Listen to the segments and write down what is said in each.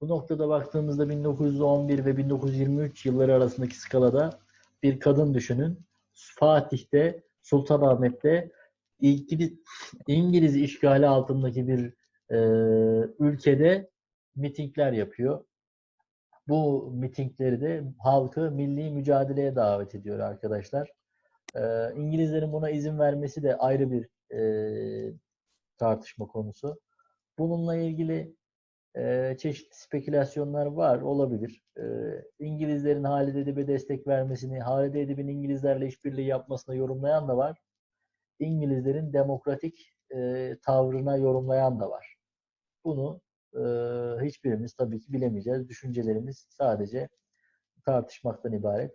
Bu noktada baktığımızda 1911 ve 1923 yılları arasındaki skalada bir kadın düşünün. Fatih'te, Sultanahmet'te İngiliz, İngiliz işgali altındaki bir e, ülkede mitingler yapıyor. Bu mitingleri de halkı milli mücadeleye davet ediyor arkadaşlar. E, İngilizlerin buna izin vermesi de ayrı bir e, tartışma konusu. Bununla ilgili e, çeşitli spekülasyonlar var, olabilir. E, İngilizlerin Halide Edip'e destek vermesini, Halide Edip'in İngilizlerle işbirliği yapmasına yorumlayan da var. İngilizlerin demokratik e, tavrına yorumlayan da var. Bunu e, hiçbirimiz tabii ki bilemeyeceğiz. Düşüncelerimiz sadece tartışmaktan ibaret.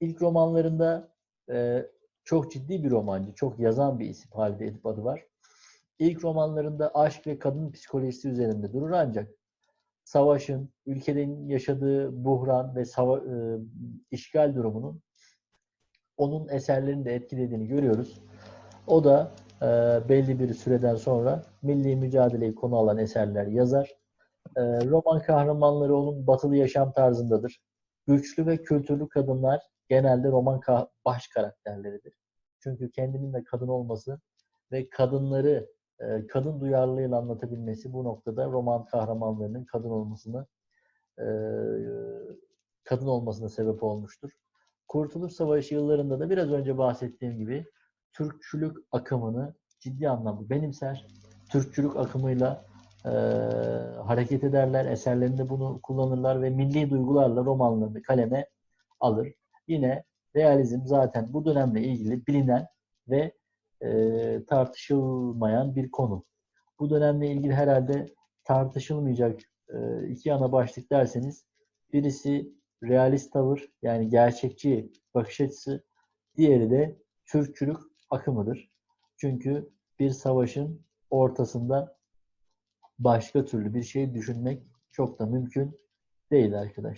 İlk romanlarında e, çok ciddi bir romancı, çok yazan bir isim Halide Edip adı var. İlk romanlarında aşk ve kadın psikolojisi üzerinde durur ancak savaşın, ülkenin yaşadığı buhran ve sava- e, işgal durumunun onun eserlerini de etkilediğini görüyoruz. O da e, belli bir süreden sonra milli mücadeleyi konu alan eserler yazar. E, roman kahramanları onun batılı yaşam tarzındadır. Güçlü ve kültürlü kadınlar genelde roman kah- baş karakterleridir. Çünkü kendinin de kadın olması ve kadınları e, kadın duyarlılığıyla anlatabilmesi bu noktada roman kahramanlarının kadın olmasını e, kadın olmasına sebep olmuştur. Kurtuluş Savaşı yıllarında da biraz önce bahsettiğim gibi Türkçülük akımını ciddi anlamda benimser. Türkçülük akımıyla e, hareket ederler, eserlerinde bunu kullanırlar ve milli duygularla romanlarını kaleme alır. Yine realizm zaten bu dönemle ilgili bilinen ve e, tartışılmayan bir konu. Bu dönemle ilgili herhalde tartışılmayacak e, iki ana başlık derseniz birisi realist tavır yani gerçekçi bakış açısı, diğeri de Türkçülük akımıdır. Çünkü bir savaşın ortasında başka türlü bir şey düşünmek çok da mümkün değil arkadaşlar.